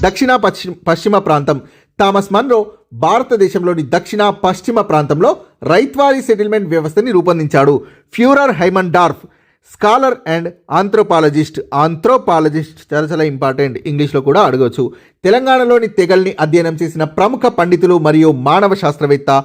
దక్షిణ పశ్చిమ పశ్చిమ ప్రాంతం. థామస్ మన్రో భారతదేశంలోని దక్షిణ పశ్చిమ ప్రాంతంలో రైత్వారీ సెటిల్మెంట్ వ్యవస్థని రూపొందించాడు. Furer Haimendorf scholar and anthropologist. Anthropologist చాలా చాలా ఇంపార్టెంట్. ఇంగ్లీష్లో కూడా అడగవచ్చు తెలంగాణలోని తెగల్ని అధ్యయనం చేసిన ప్రముఖ పండితులు మరియు మానవ శాస్త్రవేత్త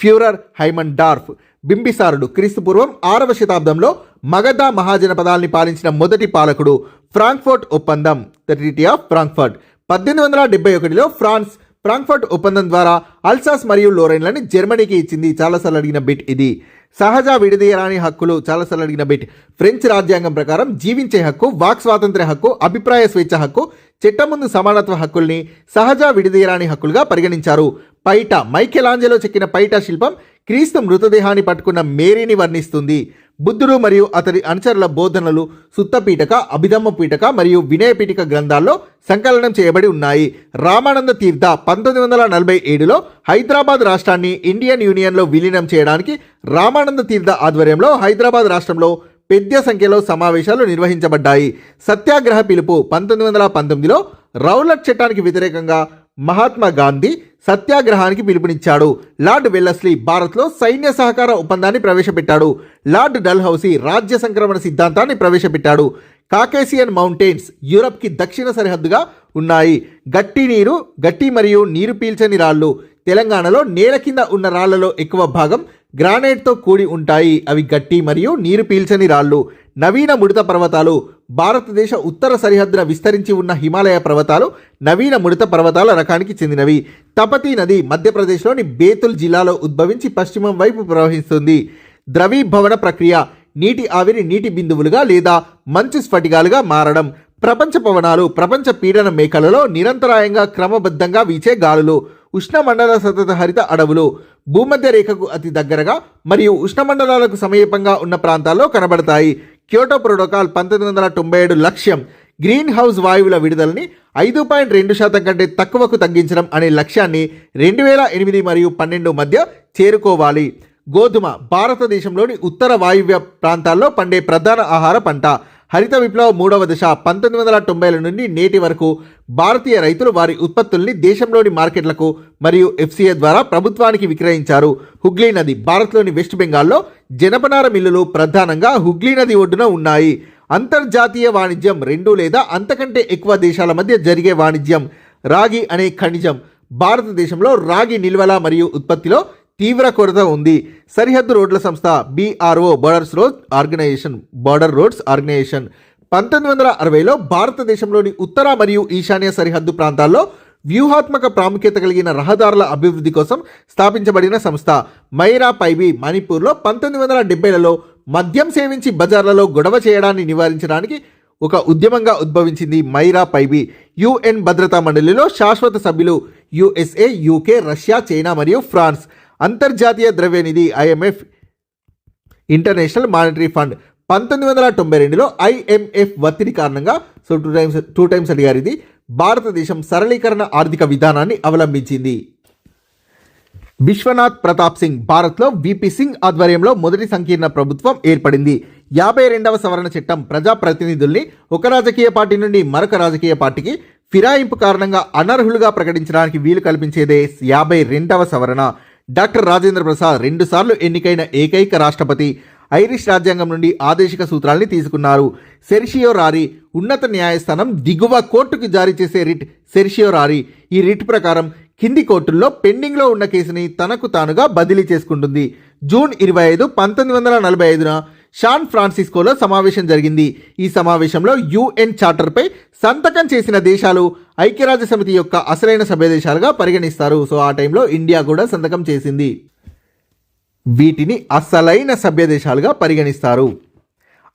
ఫ్యూరర్ హైమన్ డార్ఫ్ బింబిసారుడు క్రీస్తుపూర్వం ఆరవ శతాబ్దంలో మగధ మహాజనపదాల్ని పాలించిన మొదటి పాలకుడు. ఫ్రాంక్ఫర్ట్ ఒప్పందం ద ట్రీటీ ఆఫ్ ఫ్రాంక్ఫర్ట్ పద్దెనిమిది వందల డెబ్బై ఒకటిలో ఫ్రాన్స్ ఫ్రాంక్ఫర్ట్ ఒప్పందం ద్వారా అల్సాస్ మరియు లోరైన్లని జర్మనీకి ఇచ్చింది. చాలాసార్లు అడిగిన బిట్ ఇది. సహజ విడదీయరాని హక్కులు చాలాసార్లు అడిగిన బిట్. ఫ్రెంచ్ రాజ్యాంగం ప్రకారం జీవించే హక్కు వాక్ స్వాతంత్ర్య హక్కు అభిప్రాయ స్వేచ్ఛ హక్కు చట్టం ముందు సమానత్వ హక్కుల్ని సహజ విడదీయరాని హక్కులుగా పరిగణించారు. పైట మైకెలాంజలో చెక్కిన పైట శిల్పం క్రీస్తు మృతదేహాన్ని పట్టుకున్న మేరీని వర్ణిస్తుంది. బుద్ధుడు మరియు అతడి అనుచరుల బోధనలు సుత్తపీఠక అభిధమ్మ పీఠక మరియు వినయపీఠిక గ్రంథాల్లో సంకలనం చేయబడి ఉన్నాయి. రామానంద తీర్థ పంతొమ్మిది వందల నలభై ఏడులో హైదరాబాద్ రాష్ట్రాన్ని ఇండియన్ యూనియన్లో విలీనం చేయడానికి రామానంద తీర్థ ఆధ్వర్యంలో హైదరాబాద్ రాష్ట్రంలో పెద్ద సంఖ్యలో సమావేశాలు నిర్వహించబడ్డాయి. సత్యాగ్రహ పిలుపు పంతొమ్మిది వందల పంతొమ్మిదిలో రౌలట్ చట్టానికి వ్యతిరేకంగా మహాత్మా గాంధీ సత్యాగ్రహానికి పిలుపునిచ్చాడు. లార్డ్ వెల్లస్లీ భారత్లో సైన్య సహకార ఒప్పందాన్ని ప్రవేశపెట్టాడు. లార్డ్ డల్హౌసీ రాజ్య సంక్రమణ సిద్ధాంతాన్ని ప్రవేశపెట్టాడు. కాకేసియన్ మౌంటైన్స్ యూరప్కి దక్షిణ సరిహద్దుగా ఉన్నాయి. గట్టి నీరు గట్టి మరియు నీరు పీల్చని రాళ్ళు. తెలంగాణలో నేల కింద ఉన్న రాళ్ళలో ఎక్కువ భాగం గ్రానైట్తో కూడి ఉంటాయి. అవి గట్టి మరియు నీరు పీల్చని రాళ్ళు. నవీన ముడత పర్వతాలు భారతదేశ ఉత్తర సరిహద్దున విస్తరించి ఉన్న హిమాలయ పర్వతాలు నవీన ముడత పర్వతాల రకానికి చెందినవి. తపతి నది మధ్యప్రదేశ్లోని బేతుల్ జిల్లాలో ఉద్భవించి పశ్చిమం వైపు ప్రవహిస్తుంది. ద్రవీభవన ప్రక్రియ నీటి ఆవిరి నీటి బిందువులుగా లేదా మంచు స్ఫటికాలుగా మారడం. ప్రపంచ పవనాలు ప్రపంచ పీడన మేకలలో నిరంతరాయంగా క్రమబద్ధంగా వీచే గాలులు ఉష్ణమండల సతత హరిత అడవులు భూమధ్య రేఖకు అతి దగ్గరగా మరియు ఉష్ణమండలాలకు సమీపంగా ఉన్న ప్రాంతాల్లో కనబడతాయి. క్యోటో ప్రోటోకాల్ పంతొమ్మిది వందల తొంభై ఏడు లక్ష్యం గ్రీన్ హౌస్ వాయువుల విడుదలని ఐదు పాయింట్ రెండు శాతం కంటే తక్కువకు తగ్గించడం అనే లక్ష్యాన్ని రెండు వేల ఎనిమిది మరియు పన్నెండు మధ్య చేరుకోవాలి. గోధుమ భారతదేశంలోని ఉత్తర వాయువ్య ప్రాంతాల్లో పండే ప్రధాన ఆహార పంట. హరిత విప్లవ మూడవ దశ పంతొమ్మిది వందల తొంభైల నుండి నేటి వరకు భారతీయ రైతులు వారి ఉత్పత్తుల్ని దేశంలోని మార్కెట్లకు మరియు ఎఫ్సిఏ ద్వారా ప్రభుత్వానికి విక్రయించారు. హుగ్లీ నది భారత్లోని వెస్ట్ బెంగాల్లో జనపనార మిల్లులు ప్రధానంగా హుగ్లీ నది ఒడ్డున ఉన్నాయి. అంతర్జాతీయ వాణిజ్యం రెండు లేదా అంతకంటే ఎక్కువ దేశాల మధ్య జరిగే వాణిజ్యం రాగి అనే ఖనిజం భారతదేశంలో రాగి నిల్వల మరియు ఉత్పత్తిలో తీవ్ర కొరత ఉంది. సరిహద్దు రోడ్ల సంస్థ BRO borders road organisation border roads organisation. పంతొమ్మిది వందల అరవైలో భారతదేశంలోని ఉత్తర మరియు ఈశాన్య సరిహద్దు ప్రాంతాల్లో వ్యూహాత్మక ప్రాముఖ్యత కలిగిన రహదారుల అభివృద్ధి కోసం స్థాపించబడిన సంస్థ. మైరా పైబి మణిపూర్లో పంతొమ్మిది వందల డెబ్బైలలో మద్యం సేవించి బజార్లలో గొడవ చేయడాన్ని నివారించడానికి ఒక ఉద్యమంగా ఉద్భవించింది మైరా పైబి. యుఎన్ భద్రతా మండలిలో శాశ్వత సభ్యులు యుఎస్ఏ యూకే రష్యా చైనా మరియు ఫ్రాన్స్. అంతర్జాతీయ ద్రవ్యనిధి ఐఎంఎఫ్ ఇంటర్నేషనల్ మానిటరీ ఫండ్. పంతొమ్మిది వందల తొంభై రెండులో ఐఎంఎఫ్ ఒత్తిడి కారణంగా so two times two times అడిగారు ఇది భారతదేశం సరళీకరణ ఆర్థిక విధానాన్ని అవలంబించింది. విశ్వనాథ్ ప్రతాప్ సింగ్ భారత్లో విపి సింగ్ ఆధ్వర్యంలో మొదటి సంకీర్ణ ప్రభుత్వం ఏర్పడింది. యాభై రెండవ సవరణ చట్టం ప్రజాప్రతినిధుల్ని ఒక రాజకీయ పార్టీ నుండి మరొక రాజకీయ పార్టీకి ఫిరాయింపు కారణంగా అనర్హులుగా ప్రకటించడానికి వీలు కల్పించేదే యాభై రెండవ సవరణ. డాక్టర్ రాజేంద్ర ప్రసాద్ రెండుసార్లు ఎన్నికైన ఏకైక రాష్ట్రపతి. ఐరిష్ రాజ్యాంగం నుండి ఆదేశిక సూత్రాల్ని తీసుకున్నారు. సెర్షియో రారీ ఉన్నత న్యాయస్థానం దిగువ కోర్టుకు జారీ చేసే రిట్ సెర్షియో రారీ ఈ రిట్ ప్రకారం కింది కోర్టుల్లో పెండింగ్లో ఉన్న కేసుని తనకు తానుగా బదిలీ చేసుకుంటుంది. జూన్ ఇరవై ఐదు పంతొమ్మిది వందల నలభై ఐదున శాన్ ఫ్రాన్సిస్కోలో సమావేశం జరిగింది. ఈ సమావేశంలో యుఎన్ చార్టర్పై సంతకం చేసిన దేశాలు ఐక్యరాజ్య సమితి యొక్క అసలైన సభ్యదేశాలుగా పరిగణిస్తారు. సో ఆ టైంలో ఇండియా కూడా సంతకం చేసింది. వీటిని అసలైన సభ్యదేశాలుగా పరిగణిస్తారు.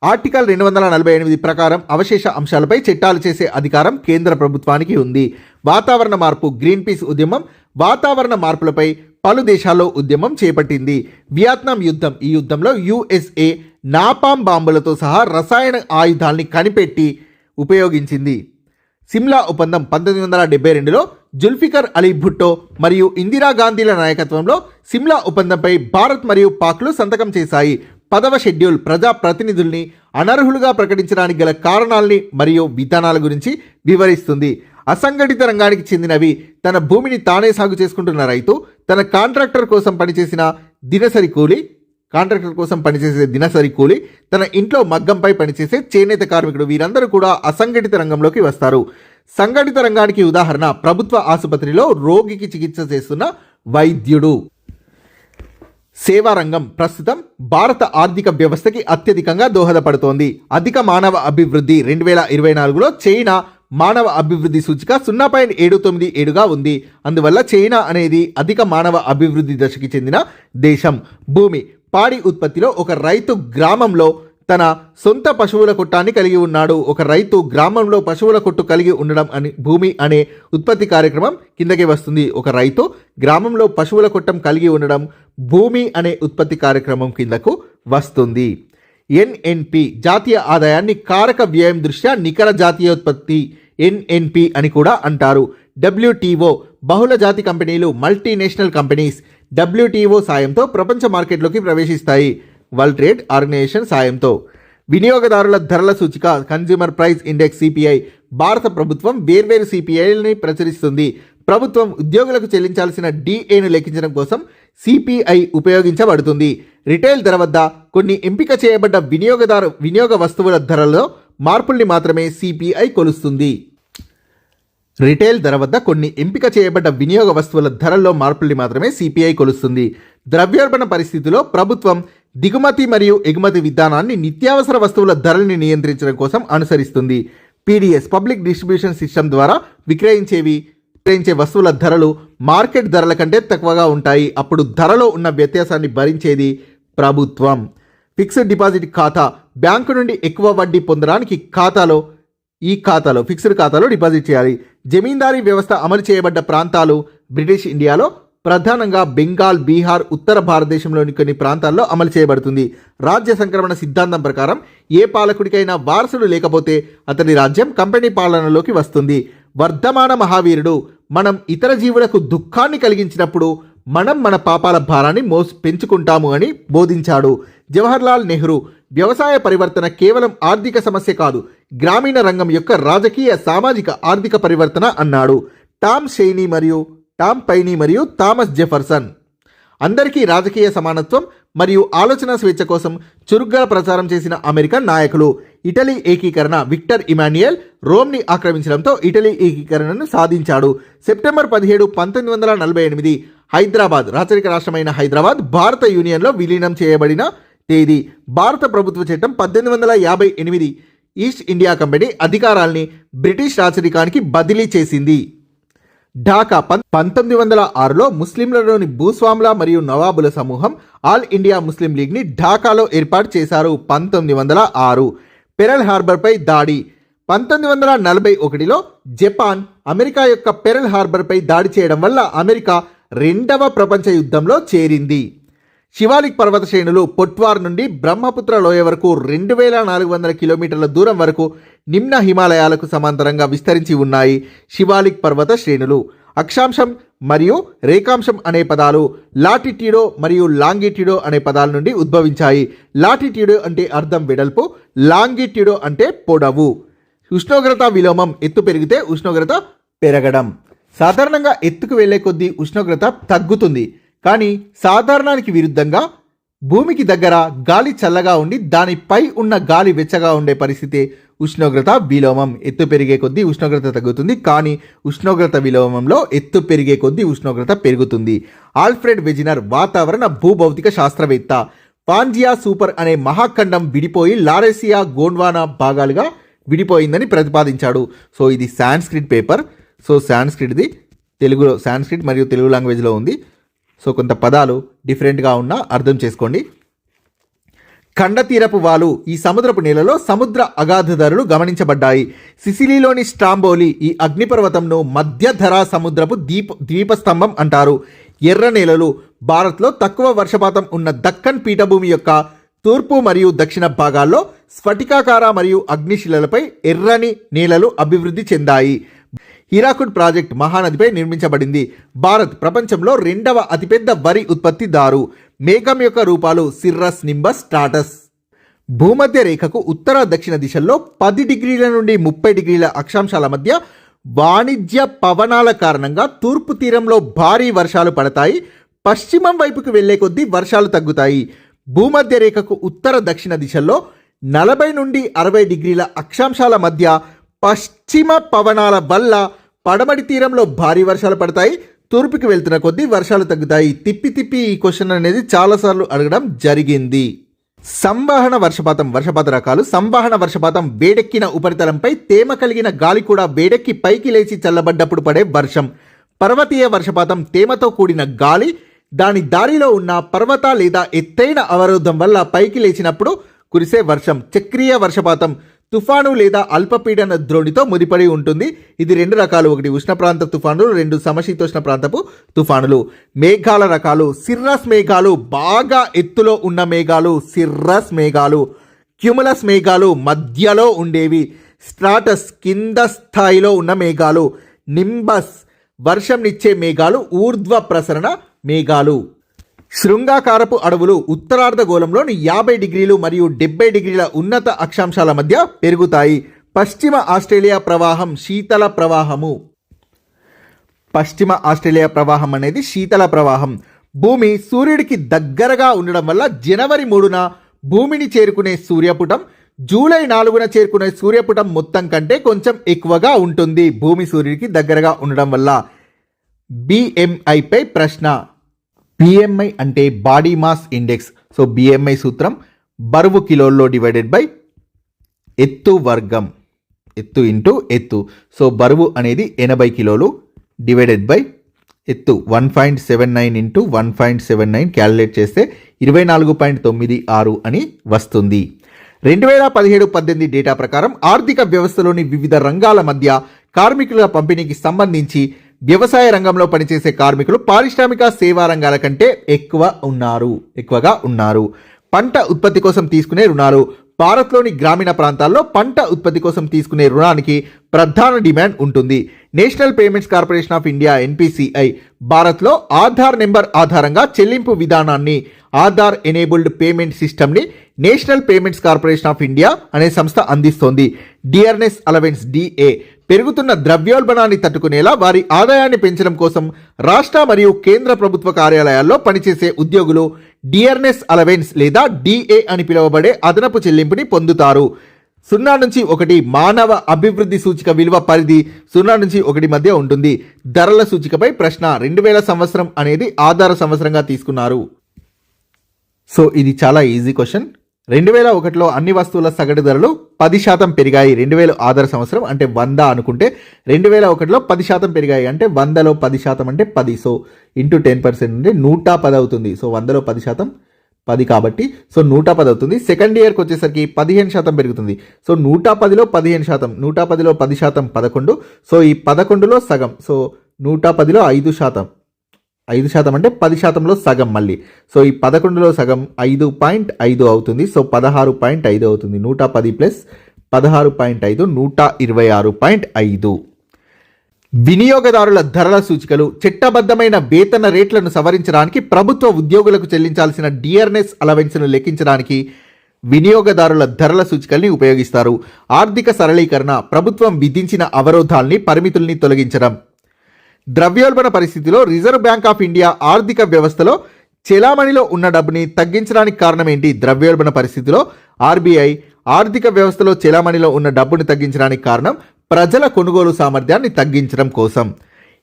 ఆర్టికల్ రెండు వందల నలభై ఎనిమిది ప్రకారం అవశేష అంశాలపై చట్టాలు చేసే అధికారం కేంద్ర ప్రభుత్వానికి ఉంది. వాతావరణ మార్పు గ్రీన్ పీస్ ఉద్యమం వాతావరణ మార్పులపై పలు దేశాల్లో ఉద్యమం చేపట్టింది. వియత్నాం యుద్ధం ఈ యుద్ధంలో యుఎస్ఏ నాపాం బాంబులతో సహా రసాయన ఆయుధాల్ని కనిపెట్టి ఉపయోగించింది. సిమ్లా ఒప్పందం పంతొమ్మిది వందల డెబ్బై రెండులో జుల్ఫికర్ అలీ భుట్టో మరియు ఇందిరాగాంధీల నాయకత్వంలో సిమ్లా ఒప్పందంపై భారత్ మరియు పాక్లు సంతకం చేశాయి. పదవ షెడ్యూల్ ప్రజా ప్రతినిధుల్ని అనర్హులుగా ప్రకటించడానికి గల కారణాల్ని మరియు విధానాల గురించి వివరిస్తుంది. అసంఘటిత రంగానికి చెందినవి తన భూమిని తానే సాగు చేసుకుంటున్న రైతు తన కాంట్రాక్టర్ కోసం పనిచేసిన దినసరి కూలి కాంట్రాక్టర్ కోసం పనిచేసే దినసరి కూలి తన ఇంట్లో మగ్గంపై పనిచేసే చేనేత కార్మికుడు వీరందరూ కూడా అసంఘటిత రంగంలోకి వస్తారు. సంఘటిత రంగానికి ఉదాహరణ ప్రభుత్వ ఆసుపత్రిలో రోగికి చికిత్స చేస్తున్న వైద్యుడు. సేవా రంగం ప్రస్తుతం భారత ఆర్థిక వ్యవస్థకి అత్యధికంగా దోహదపడుతోంది. అధిక మానవ అభివృద్ధి రెండు వేల ఇరవై నాలుగులో చైనా మానవ అభివృద్ధి సూచిక సున్నా పాయింట్ ఏడు తొమ్మిది ఏడుగా ఉంది. అందువల్ల చైనా అనేది అధిక మానవ అభివృద్ధి దశకి చెందిన దేశం. భూమి పాడి ఉత్పత్తిలో ఒక రైతు గ్రామంలో తన సొంత పశువుల కొట్టాన్ని కలిగి ఉన్నాడు. ఒక రైతు గ్రామంలో పశువుల కొట్టు కలిగి ఉండడం అని భూమి అనే ఉత్పత్తి కార్యక్రమం కిందకి వస్తుంది. ఒక రైతు గ్రామంలో పశువుల కొట్టం కలిగి ఉండడం భూమి అనే ఉత్పత్తి కార్యక్రమం కిందకు వస్తుంది. ఎన్ఎన్పి జాతీయ ఆదాయాన్ని కారక వ్యయం దృష్ట్యా నికర జాతీయ ఉత్పత్తి ఎన్ఎన్పి అని కూడా అంటారు. డబ్ల్యూటీఓ బహుళ జాతి కంపెనీలు మల్టీనేషనల్ కంపెనీస్ డబ్ల్యూటీఓ సాయంతో ప్రపంచ మార్కెట్లోకి ప్రవేశిస్తాయి. వరల్డ్ ట్రేడ్ ఆర్గనైజేషన్ సాయంతో. వినియోగదారుల ధరల సూచిక కన్జ్యూమర్ ప్రైస్ ఇండెక్స్ సిపిఐ భారత ప్రభుత్వం వేర్వేరు సిపిఐని ప్రచురిస్తుంది. ప్రభుత్వం ఉద్యోగులకు చెల్లించాల్సిన డిఏను లెక్కించడం కోసం సిపిఐ ఉపయోగించబడుతుంది. రిటైల్ ధర వద్ద కొన్ని ఎంపిక చేయబడ్డ వినియోగదారు వినియోగ వస్తువుల ధరల్లో మార్పుల్ని మాత్రమే సిపిఐ కొలుస్తుంది. రిటైల్ ధర వద్ద కొన్ని ఎంపిక చేయబడ్డ వినియోగ వస్తువుల ధరల్లో మార్పుల్ని మాత్రమే సిపిఐ కొలుస్తుంది. ద్రవ్యోల్బణ పరిస్థితిలో ప్రభుత్వం దిగుమతి మరియు ఎగుమతి విధానాన్ని నిత్యావసర వస్తువుల ధరల్ని నియంత్రించడం కోసం అనుసరిస్తుంది. పీడిఎస్ పబ్లిక్ డిస్ట్రిబ్యూషన్ సిస్టమ్ ద్వారా విక్రయించేవి విక్రయించే వస్తువుల ధరలు మార్కెట్ ధరల కంటే తక్కువగా ఉంటాయి. అప్పుడు ధరలో ఉన్న వ్యత్యాసాన్ని భరించేది ప్రభుత్వం. ఫిక్స్డ్ డిపాజిట్ ఖాతా బ్యాంకు నుండి ఎక్కువ వడ్డీ పొందడానికి ఖాతాలో ఈ ఖాతాలో ఫిక్స్డ్ ఖాతాలో డిపాజిట్ చేయాలి. జమీందారీ వ్యవస్థ అమలు చేయబడ్డ ప్రాంతాలు బ్రిటిష్ ఇండియాలో ప్రధానంగా బెంగాల్ బీహార్ ఉత్తర భారతదేశంలోని కొన్ని ప్రాంతాల్లో అమలు చేయబడుతుంది. రాజ్య సంక్రమణ సిద్ధాంతం ప్రకారం ఏ పాలకుడికైనా వారసుడు లేకపోతే అతని రాజ్యం కంపెనీ పాలనలోకి వస్తుంది. వర్ధమాన మహావీరుడు మనం ఇతర జీవులకు దుఃఖాన్ని కలిగించినప్పుడు మనం మన పాపాల భారాన్ని మోస్ పెంచుకుంటాము అని బోధించాడు. జవహర్లాల్ నెహ్రూ వ్యవసాయ పరివర్తన కేవలం ఆర్థిక సమస్య కాదు గ్రామీణ రంగం యొక్క రాజకీయ సామాజిక ఆర్థిక పరివర్తన అన్నాడు. టామ్ షెయినీ మరియు టామ్ పైనీ మరియు థామస్ జెఫర్సన్. అందరికీ రాజకీయ సమానత్వం మరియు ఆలోచన స్వేచ్ఛ కోసం చురుగ్గా ప్రచారం చేసిన అమెరికన్ నాయకులు. ఇటలీ ఏకీకరణ విక్టర్ ఇమాన్యుయల్ రోమ్ని ఆక్రమించడంతో ఇటలీ ఏకీకరణను సాధించాడు. సెప్టెంబర్ పదిహేడు పంతొమ్మిది వందల నలభై ఎనిమిది హైదరాబాద్ రాచరిక రాష్ట్రమైన హైదరాబాద్ భారత యూనియన్లో విలీనం చేయబడిన తేదీ. భారత ప్రభుత్వ చట్టం పద్దెనిమిది వందల యాభై ఎనిమిది ఈస్ట్ ఇండియా కంపెనీ అధికారాల్ని బ్రిటిష్ రాచరికానికి బదిలీ చేసింది. ఢాకా పం పంతొమ్మిది వందల ఆరులో ముస్లింలలోని భూస్వాముల మరియు నవాబుల సమూహం ఆల్ ఇండియా ముస్లిం లీగ్ని ఢాకాలో ఏర్పాటు చేశారు పంతొమ్మిది వందల ఆరు. పెరల్ హార్బర్పై దాడి. పంతొమ్మిది వందల నలభై ఒకటిలో జపాన్ అమెరికా యొక్క పెరల్ హార్బర్పై దాడి చేయడం వల్ల అమెరికా రెండవ ప్రపంచ యుద్ధంలో చేరింది. శివాలిక్ పర్వత శ్రేణులు పొట్వార్ నుండి బ్రహ్మపుత్ర లోయ వరకు రెండు వేల నాలుగు వందల కిలోమీటర్ల దూరం వరకు నిమ్న హిమాలయాలకు సమాంతరంగా విస్తరించి ఉన్నాయి శివాలిక్ పర్వత శ్రేణులు. అక్షాంశం మరియు రేఖాంశం అనే పదాలు లాటిట్యూడో మరియు లాంగిట్యూడో అనే పదాల నుండి ఉద్భవించాయి. లాటిట్యూడో అంటే అర్థం వెడల్పు లాంగిట్యూడో అంటే పొడవు. ఉష్ణోగ్రత విలోమం ఎత్తు పెరిగితే ఉష్ణోగ్రత పెరగడం. సాధారణంగా ఎత్తుకు వెళ్ళే కొద్దీ ఉష్ణోగ్రత తగ్గుతుంది. కానీ సాధారణానికి విరుద్ధంగా భూమికి దగ్గర గాలి చల్లగా ఉండి దానిపై ఉన్న గాలి వెచ్చగా ఉండే పరిస్థితి ఉష్ణోగ్రత విలోమం. ఎత్తు పెరిగే కొద్దీ ఉష్ణోగ్రత తగ్గుతుంది కానీ ఉష్ణోగ్రత విలోమంలో ఎత్తు పెరిగే కొద్దీ ఉష్ణోగ్రత పెరుగుతుంది. ఆల్ఫ్రెడ్ వెజినర్ వాతావరణ భూభౌతిక శాస్త్రవేత్త పాంజియా సూపర్ అనే మహాఖండం విడిపోయి లారెసియా గోండ్వానా భాగాలుగా విడిపోయిందని ప్రతిపాదించాడు. సో ఇది సాంస్క్రిట్ పేపర్. సో సాంస్క్రిట్ది తెలుగులో సాంస్క్రిట్ మరియు తెలుగు లాంగ్వేజ్లో ఉంది. సో కొంత పదాలు డిఫరెంట్గా ఉన్నా అర్థం చేసుకోండి. ఖండతీరపు వాలు ఈ సముద్రపు నీళ్ళలో సముద్ర అగాధధరులు గమనించబడ్డాయి. సిసిలీలోని స్ట్రాంబోలి ఈ అగ్నిపర్వతంను మధ్యధరా సముద్రపు దీప ద్వీపస్తంభం అంటారు. ఎర్ర నేలలు భారత్లో తక్కువ వర్షపాతం ఉన్న దక్కన్ పీఠభూమి యొక్క తూర్పు మరియు దక్షిణ భాగాల్లో స్ఫటికాకార మరియు అగ్నిశిలలపై ఎర్రని నేలలు అభివృద్ధి చెందాయి. హీరాకుడ్ ప్రాజెక్ట్ మహానదిపై నిర్మించబడింది. భారత్ ప్రపంచంలో రెండవ అతిపెద్ద వరి ఉత్పత్తిదారు మేఘం యొక్క రూపాలు సిర్రస్ నింబస్ టాటస్ భూమధ్య రేఖకు ఉత్తర దక్షిణ దిశల్లో పది డిగ్రీల నుండి ముప్పై డిగ్రీల అక్షాంశాల మధ్య వాణిజ్య పవనాల కారణంగా తూర్పు తీరంలో భారీ వర్షాలు పడతాయి. పశ్చిమం వైపుకు వెళ్ళే కొద్దీ వర్షాలు తగ్గుతాయి. భూమధ్య రేఖకు ఉత్తర దక్షిణ దిశల్లో నలభై నుండి అరవై డిగ్రీల అక్షాంశాల మధ్య పశ్చిమ పవనాల వల్ల పడమటి తీరంలో భారీ వర్షాలు పడతాయి. తూర్పుకి వెళ్తున్న కొద్దీ వర్షాలు తగ్గుతాయి. తిప్పి తిప్పి ఈ క్వశ్చన్ అనేది చాలాసార్లు అడగడం జరిగింది. సంవాహన వర్షపాతం వర్షపాత రకాలు. సంవాహన వర్షపాతం వేడెక్కిన ఉపరితలంపై తేమ కలిగిన గాలి కూడా వేడెక్కి పైకి లేచి చల్లబడ్డప్పుడు పడే వర్షం. పర్వతీయ వర్షపాతం తేమతో కూడిన గాలి. దాని దారిలో ఉన్న పర్వత లేదా ఎత్తైన అవరోధం వల్ల పైకి లేచినప్పుడు కురిసే వర్షం. చక్రీయ వర్షపాతం తుఫాను లేదా అల్పపీడన ద్రోణితో ముడిపడి ఉంటుంది. ఇది రెండు రకాలు. ఒకటి ఉష్ణ ప్రాంత తుఫానులు రెండు సమశీతోష్ణ ప్రాంతపు తుఫానులు. మేఘాల రకాలు. సిర్రస్ మేఘాలు. బాగా ఎత్తులో ఉన్న మేఘాలు. సిర్రస్ మేఘాలు. క్యుములస్ మేఘాలు మధ్యలో ఉండేవి. స్ట్రాటస్ కింద స్థాయిలో ఉన్న మేఘాలు. నింబస్ వర్షంనిచ్చే మేఘాలు. ఊర్ధ్వ ప్రసరణ మేఘాలు. శృంగాకారపు అడవులు ఉత్తరార్ధగోళంలోని యాభై డిగ్రీలు మరియు డెబ్బై డిగ్రీల ఉన్నత అక్షాంశాల మధ్య పెరుగుతాయి. పశ్చిమ ఆస్ట్రేలియా ప్రవాహం శీతల ప్రవాహము. పశ్చిమ ఆస్ట్రేలియా ప్రవాహం అనేది శీతల ప్రవాహం. భూమి సూర్యుడికి దగ్గరగా ఉండడం వల్ల జనవరి మూడున భూమిని చేరుకునే సూర్యపుటం జూలై నాలుగున చేరుకునే సూర్యపుటం మొత్తం కంటే కొంచెం ఎక్కువగా ఉంటుంది భూమి సూర్యుడికి దగ్గరగా ఉండడం వల్ల. బిఎంఐపై ప్రశ్న. బిఎంఐ అంటే body mass index so BMI సూత్రం బరువు కిలోల్లో డివైడెడ్ బై ఎత్తు వర్గం. ఎత్తు ఇంటూ ఎత్తు. సో బరువు అనేది ఎనభై కిలోలు డివైడెడ్ బై ఎత్తు. One point seven nine into one point seven nine calculate చేస్తే ఇరవై నాలుగు పాయింట్ తొమ్మిది ఆరు అని వస్తుంది. రెండు వేల పదిహేడు పద్దెనిమిది డేటా ప్రకారం ఆర్థిక వ్యవస్థలోని వివిధ రంగాల మధ్య కార్మికుల పంపిణీకి సంబంధించి వ్యవసాయ రంగంలో పనిచేసే కార్మికులు పారిశ్రామిక సేవా రంగాల కంటే ఎక్కువ ఉన్నారు ఎక్కువగా ఉన్నారు. పంట ఉత్పత్తి కోసం తీసుకునే రుణాలు భారత్లోని గ్రామీణ ప్రాంతాల్లో పంట ఉత్పత్తి కోసం తీసుకునే రుణానికి ప్రధాన డిమాండ్ ఉంటుంది. National Payments Corporation of India NPCI భారత్లో ఆధార్ నెంబర్ ఆధారంగా చెల్లింపు విధానాన్ని ఆధార్ ఎనేబుల్డ్ పేమెంట్ సిస్టమ్ని National Payments Corporation of India అనే సంస్థ అందిస్తోంది. డిఆర్ఎస్ అలవెన్స్ డిఏ పెరుగుతున్న ద్రవ్యోల్బణాన్ని తట్టుకునేలా వారి ఆదాయాన్ని పెంచడం కోసం రాష్ట్ర మరియు కేంద్ర ప్రభుత్వ కార్యాలయాల్లో పనిచేసే ఉద్యోగులు డిఆర్ఎస్ అలవెన్స్ లేదా డిఏ అని పిలువబడే అదనపు చెల్లింపుని పొందుతారు. సున్నా నుంచి ఒకటి మానవ అభివృద్ధి సూచిక విలువ పరిధి సున్నా నుంచి ఒకటి మధ్య ఉంటుంది. ధరల సూచికపై ప్రశ్న రెండు వేల సంవత్సరం అనేది ఆధార సంవత్సరంగా తీసుకున్నారు. సో ఇది చాలా ఈజీ క్వశ్చన్ రెండు వేల ఒకటిలో అన్ని వస్తువుల సగటు ధరలు పది శాతం పెరిగాయి. రెండు వేల ఆధార సంవత్సరం అంటే వంద అనుకుంటే రెండు వేల ఒకటిలో పది శాతం పెరిగాయి అంటే వందలో పది శాతం అంటే పది. సో ఇంటూ టెన్ పర్సెంట్ అంటే నూట పది అవుతుంది. సో వందలో పది శాతం పది కాబట్టి సో నూట పది అవుతుంది. సెకండ్ ఇయర్కి వచ్చేసరికి పదిహేను శాతం పెరుగుతుంది. సో నూట పదిలో పదిహేను శాతం నూట పదిలో పది శాతం పదకొండు. సో ఈ పదకొండులో సగం. సో నూట పదిలో ఐదు శాతం. ఐదు శాతం అంటే పది శాతంలో సగం మళ్ళీ. సో ఈ పదకొండులో సగం ఐదు పాయింట్ ఐదు అవుతుంది. సో పదహారు పాయింట్ ఐదు అవుతుంది. నూట పది ప్లస్ పదహారు పాయింట్ ఐదు నూట ఇరవై ఆరు పాయింట్ ఐదు. వినియోగదారుల ధరల సూచికలు చట్టబద్ధమైన వేతన రేట్లను సవరించడానికి ప్రభుత్వ ఉద్యోగులకు చెల్లించాల్సిన డిఆర్ఎస్ అలవెన్స్ను లెక్కించడానికి వినియోగదారుల ధరల సూచికల్ని ఉపయోగిస్తారు. ఆర్థిక సరళీకరణ ప్రభుత్వం విధించిన అవరోధాల్ని పరిమితుల్ని తొలగించడం. ద్రవ్యోల్బణ పరిస్థితిలో రిజర్వ్ బ్యాంక్ ఆఫ్ ఇండియా ఆర్థిక వ్యవస్థలో చెలామణిలో ఉన్న డబ్బుని తగ్గించడానికి కారణం ఏంటి ద్రవ్యోల్బణ పరిస్థితిలో ఆర్బీఐ ఆర్థిక వ్యవస్థలో చెలామణిలో ఉన్న డబ్బుని తగ్గించడానికి కారణం ప్రజల కొనుగోలు సామర్థ్యాన్ని తగ్గించడం కోసం.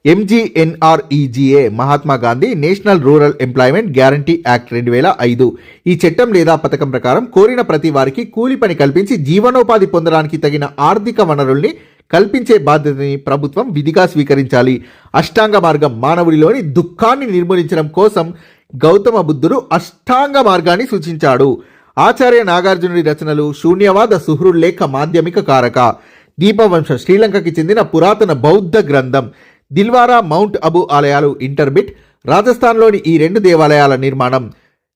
MGNREGA Mahatma Gandhi National Rural Employment Guarantee Act రెండు వేల ఐదు. ఈ చట్టం లేదా పథకం ప్రకారం కోరిన ప్రతి వారికి కూలి పని కల్పించి జీవనోపాధి పొందడానికి తగిన ఆర్థిక వనరుల్ని కల్పించే బాధ్యతని ప్రభుత్వం విధిగా స్వీకరించాలి. అష్టాంగ మార్గం మానవుడిలోని దుఃఖాన్ని నిర్మూలించడం కోసం గౌతమ బుద్ధుడు అష్టాంగ మార్గాన్ని సూచించాడు. ఆచార్య నాగార్జునుడి రచనలు శూన్యవాద సుహృల్లేఖ మాధ్యమిక కారక. దీపవంశం శ్రీలంకకి చెందిన పురాతన బౌద్ధ గ్రంథం. దిల్వారా మౌంట్ అబు ఆలయాలు ఇంటర్బిట్ రాజస్థాన్లోని ఈ రెండు దేవాలయాల నిర్మాణం.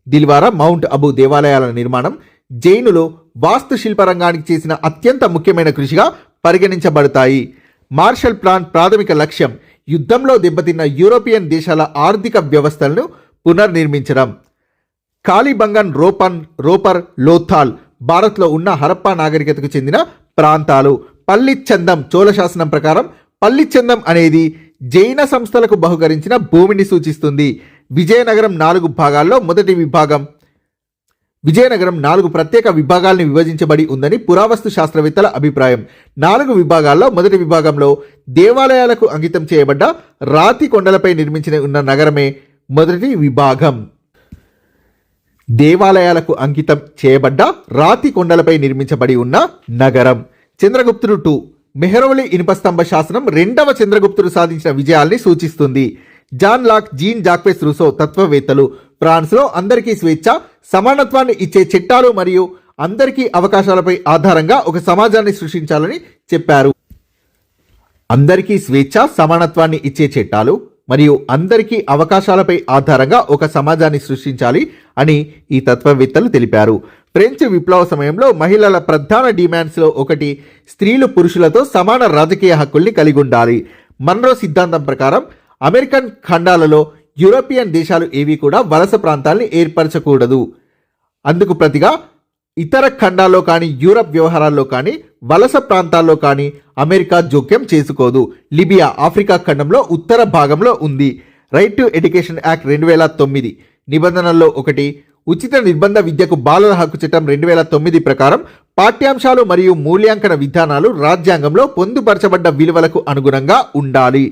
దిల్వారా మౌంట్ అబు దేవాలయాల నిర్మాణం జైనులు వాస్తుశిల్ప రంగానికి చేసిన అత్యంత ముఖ్యమైన కృషిగా పరిగణించబడతాయి. మార్షల్ ప్లాన్ ప్రాథమిక లక్ష్యం యుద్ధంలో దెబ్బతిన్న యూరోపియన్ దేశాల ఆర్థిక వ్యవస్థలను పునర్నిర్మించడం. కాలిబంగన్ రోపన్ రోపర్ లోథాల్ భారత్లో ఉన్న హరప్పా నాగరికతకు చెందిన ప్రాంతాలు. పల్లిచందం చోళ శాసనం ప్రకారం పల్లిచందం అనేది జైన సంస్థలకు బహుకరించిన భూమిని సూచిస్తుంది. విజయనగరం నాలుగు భాగాల్లో మొదటి విభాగం. విజయనగరం నాలుగు ప్రత్యేక విభాగాల్ని విభజించబడి ఉందని పురావస్తు శాస్త్రవేత్తల అభిప్రాయం. నాలుగు విభాగాల్లో మొదటి విభాగంలో దేవాలయాలకు అంకితం చేయబడ్డ రాతి కొండలపై నిర్మించిన ఉన్న నగరమే మొదటి విభాగం. దేవాలయాలకు అంకితం చేయబడ్డ రాతి కొండలపై నిర్మించబడి ఉన్న నగరం. చంద్రగుప్తుడు టూ. మెహరౌలి ఇనుపస్తంభ శాసనం రెండవ చంద్రగుప్తుడు సాధించిన విజయాల్ని సూచిస్తుంది. John Locke Jean Jacques Rousseau తత్వవేత్తలు. ఫ్రాన్స్లో అందరికీ స్వేచ్ఛ సమానత్వాన్ని ఇచ్చే చట్టాలు మరియు అందరికీ అవకాశాలపై ఆధారంగా ఒక సమాజాన్ని సృష్టించాలని చెప్పారు. అందరికీ స్వేచ్ఛ సమానత్వాన్ని ఇచ్చే చట్టాలు మరియు అందరికీ అవకాశాలపై ఆధారంగా ఒక సమాజాన్ని సృష్టించాలి అని ఈ తత్వవేత్తలు తెలిపారు. ఫ్రెంచ్ విప్లవ సమయంలో మహిళల ప్రధాన డిమాండ్స్లో ఒకటి స్త్రీలు పురుషులతో సమాన రాజకీయ హక్కుల్ని కలిగి ఉండాలి. మన్రో సిద్ధాంతం ప్రకారం అమెరికన్ ఖండాలలో యూరోపియన్ దేశాలు ఏవి కూడా వలస ప్రాంతాల్ని ఏర్పరచకూడదు. అందుకు ప్రతిగా ఇతర ఖండాల్లో కానీ యూరప్ వ్యవహారాల్లో కానీ వలస ప్రాంతాల్లో కానీ అమెరికా జోక్యం చేసుకోదు. లిబియా ఆఫ్రికా ఖండంలో ఉత్తర భాగంలో ఉంది. రైట్ టు ఎడ్యుకేషన్ యాక్ట్ రెండు వేల తొమ్మిది నిబంధనల్లో ఒకటి ఉచిత నిర్బంధ విద్యకు బాలల హక్కు చట్టం రెండు వేల తొమ్మిది ప్రకారం పాఠ్యాంశాలు మరియు మూల్యాంకన విధానాలు రాజ్యాంగంలో పొందుపరచబడ్డ విలువలకు అనుగుణంగా ఉండాలి.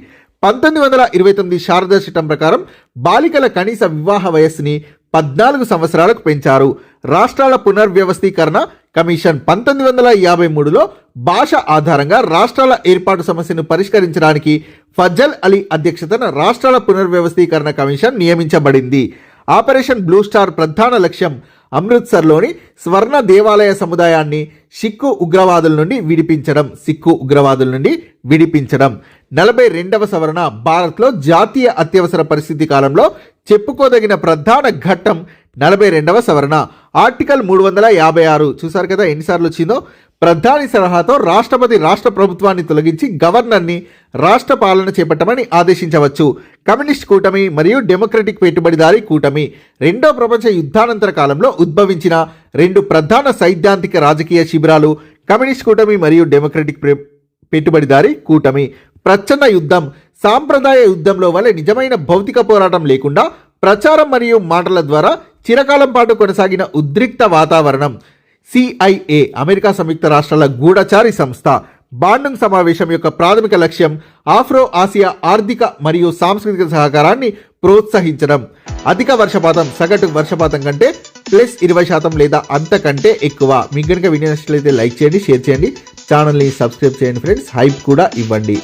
పంతొమ్మిది వందల ఇరవై తొమ్మిది శారదా చట్టం ప్రకారం బాలికల కనీస వివాహ వయస్సుని పద్నాలుగు సంవత్సరాలకు పెంచారు. రాష్ట్రాల పునర్వ్యవస్థీకరణ కమిషన్ పంతొమ్మిది వందల యాభై మూడులో భాష ఆధారంగా రాష్ట్రాల ఏర్పాటు సమస్యను పరిష్కరించడానికి ఫజల్ అలీ అధ్యక్షతన రాష్ట్రాల పునర్వ్యవస్థీకరణ కమిషన్ నియమించబడింది. ఆపరేషన్ బ్లూ స్టార్ ప్రధాన లక్ష్యం అమృత్సర్లోని స్వర్ణ దేవాలయ సముదాయాన్ని సిక్కు ఉగ్రవాదుల నుండి విడిపించడం సిక్కు ఉగ్రవాదుల నుండి విడిపించడం. నలభై రెండవ సవరణ భారత్లో జాతీయ అత్యవసర పరిస్థితి కాలంలో చెప్పుకోదగిన ప్రధాన ఘట్టం నలభై రెండవ సవరణ. ఆర్టికల్ మూడు వందల యాభై ఆరు చూసారు కదా ఎన్నిసార్లు వచ్చిందో? ప్రధాని సలహాతో రాష్ట్రపతి రాష్ట్ర ప్రభుత్వాన్ని తొలగించి గవర్నర్ని రాష్ట్ర పాలన చేపట్టమని ఆదేశించవచ్చు. కమ్యూనిస్ట్ కూటమి మరియు డెమోక్రటిక్ పెట్టుబడిదారీ కూటమి రెండో ప్రపంచ యుద్ధానంతర కాలంలో ఉద్భవించిన రెండు ప్రధాన సైద్ధాంతిక రాజకీయ శిబిరాలు కమ్యూనిస్ట్ కూటమి మరియు డెమోక్రటిక్ పెట్టుబడిదారీ కూటమి. ప్రచ్ఛన్న యుద్ధం సాంప్రదాయ యుద్ధంలో వలె నిజమైన భౌతిక పోరాటం లేకుండా ప్రచారం మరియు మాటల ద్వారా చిరకాలం పాటు కొనసాగిన ఉద్రిక్త వాతావరణం. సిఐఏ అమెరికా సంయుక్త రాష్ట్రాల గూఢచారి సంస్థ. బాండంగ్ సమావేశం యొక్క ప్రాథమిక లక్ష్యం ఆఫ్రో ఆసియా ఆర్థిక మరియు సాంస్కృతిక సహకారాన్ని ప్రోత్సహించడం. అధిక వర్షపాతం సగటు వర్షపాతం కంటే ప్లస్ ఇరవై శాతం లేదా అంతకంటే ఎక్కువ. మీకు కనుక వినియోగించినట్లయితే లైక్ చేయండి షేర్ చేయండి. ఛానల్ని సబ్స్క్రైబ్ చేయండి ఫ్రెండ్స్. హైప్ కూడా ఇవ్వండి.